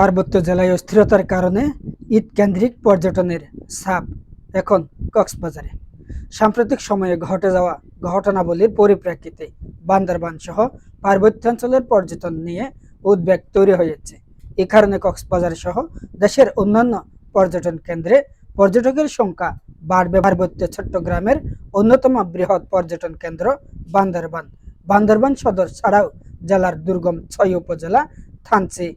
পার্বত্য জেলায় অস্থিরতার কারণে ঈদ কেন্দ্রিক পর্যটনের ছাপ এখন কক্সবাজারে। সাম্প্রতিক সময়ে ঘটে যাওয়া ঘটনাবলীর পরিপ্রেক্ষিতে বান্দরবান সহ পার্বত্যাঞ্চলের পর্যটন নিয়ে উদ্বেগ তৈরি হয়েছে। এ কারণে কক্সবাজার সহ দেশের অন্যান্য পর্যটন কেন্দ্রে পর্যটকের সংখ্যা বাড়বে। পার্বত্য চট্টগ্রামের অন্যতম বৃহৎ পর্যটন কেন্দ্র বান্দরবান। বান্দরবান সদর ছাড়াও জেলার দুর্গম ছয় উপজেলা থানচি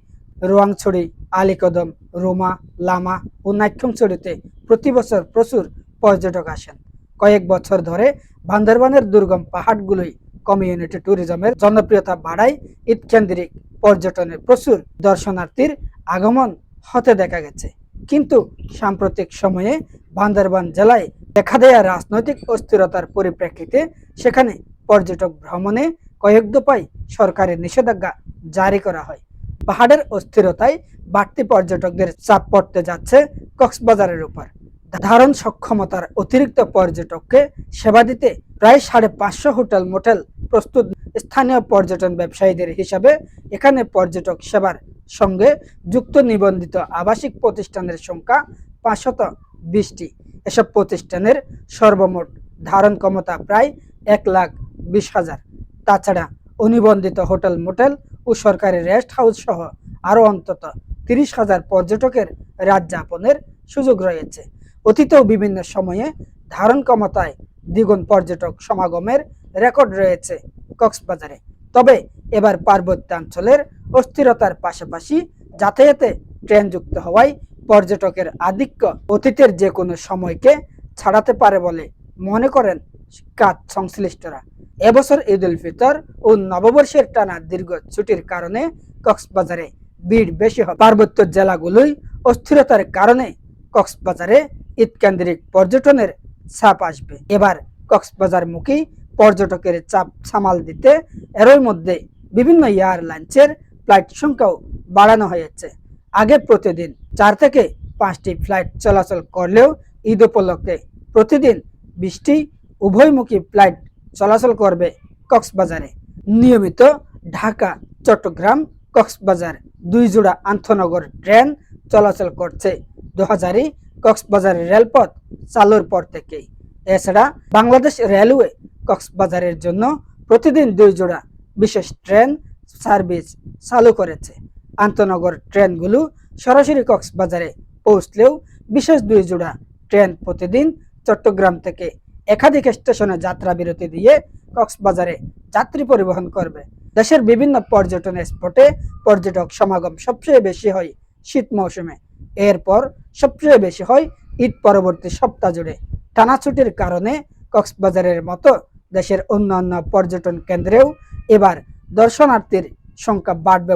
রোয়াংছড়ি, আলীকদম, রোমা, লামা ও নাইক্ষংছড়িতে প্রতি বছর প্রচুর পর্যটক আসেন। কয়েক বছর ধরে বান্দরবানের দুর্গম পাহাড়গুলোই কমিউনিটি ট্যুরিজমের জনপ্রিয়তা বাড়ায়। ঈদ পর্যটনের প্রচুর দর্শনার্থীর আগমন হতে দেখা গেছে। কিন্তু সাম্প্রতিক সময়ে বান্দরবান জেলায় দেখা দেয়া রাজনৈতিক অস্থিরতার পরিপ্রেক্ষিতে সেখানে পর্যটক ভ্রমণে কয়েক দফায় সরকারের নিষেধাজ্ঞা জারি করা হয়। পাহাড়ের অস্থিরতায় বাড়তি পর্যটকদের চাপ পড়তে যাচ্ছে কক্সবাজারের উপর। ধারণ সক্ষমতার অতিরিক্ত পর্যটককে সেবা দিতে প্রায় সাড়ে পাঁচশো হোটেল মোটেল প্রস্তুত স্থানীয় পর্যটন ব্যবসায়ীদের হিসাবে এখানে পর্যটক সেবার সঙ্গে যুক্ত নিবন্ধিত আবাসিক প্রতিষ্ঠানের সংখ্যা পাঁচশত বিশটি। এসব প্রতিষ্ঠানের সর্বমোট ধারণ ক্ষমতা প্রায় এক লাখ বিশ হাজার। তাছাড়া অনিবন্ধিত হোটেল মোটেল ও সরকারি রেস্ট হাউস সহ আরও অন্তত তিরিশ হাজার পর্যটকের রাত যাপনের সুযোগ রয়েছে। অতীতেও বিভিন্ন সময়ে ধারণ ক্ষমতায় দ্বিগুণ পর্যটক সমাগমের রেকর্ড রয়েছে কক্সবাজারে। তবে এবার পার্বত্যাঞ্চলের অস্থিরতার পাশাপাশি যাতায়াতে ট্রেন যুক্ত হওয়ায় পর্যটকের আধিক্য অতীতের যে কোনো সময়কে ছাড়াতে পারে বলে মনে করেন কাজ সংশ্লিষ্টরা। এবছর ঈদ উল ফিতর ও নববর্ষের টানা দীর্ঘ ছুটির কারণে কক্সবাজারে ভিড় বেশি হবে। পার্বত্য জেলাগুলোই অস্থিরতার কারণে কক্সবাজারে ঈদকেন্দ্রিক পর্যটনের ছাপ আসবে। এবার কক্সবাজার মুখী পর্যটকের চাপ সামাল দিতে এরই মধ্যে বিভিন্ন এয়ারলাইন্সের ফ্লাইট সংখ্যাও বাড়ানো হয়েছে। আগে প্রতিদিন চার থেকে পাঁচটি ফ্লাইট চলাচল করলেও ঈদ উপলক্ষে প্রতিদিন বিশটি উভয়মুখী ফ্লাইট চলাচল করবে কক্সবাজারে। নিয়মিত ঢাকা, চট্টগ্রাম, কক্সবাজার দুই জোড়া আন্তনগর ট্রেন চলাচল করছে। দু হাজারই কক্সবাজার রেলপথ চালুর পর থেকেই এছাড়া বাংলাদেশ রেলওয়ে কক্সবাজারের জন্য প্রতিদিন দুই জোড়া বিশেষ ট্রেন সার্ভিস চালু করেছে। আন্তনগর ট্রেনগুলো সরাসরি কক্সবাজারে পৌঁছলেও বিশেষ দুই জোড়া ট্রেন প্রতিদিন চট্টগ্রাম থেকে একাধিক স্টেশনে যাত্রা বিরতি দিয়ে কক্সবাজারে যাত্রী পরিবহন করবে। দেশের বিভিন্ন পর্যটন স্পটে পর্যটক সমাগম সবচেয়ে বেশি হয় শীত মৌসুমে। এরপর সবচেয়ে বেশি হয় ঈদ পরবর্তী সপ্তাহ জুড়ে। টানা ছুটির কারণে কক্সবাজারের মতো দেশের অন্যান্য পর্যটন কেন্দ্রেও এবার দর্শনার্থীর সংখ্যা বাড়বে।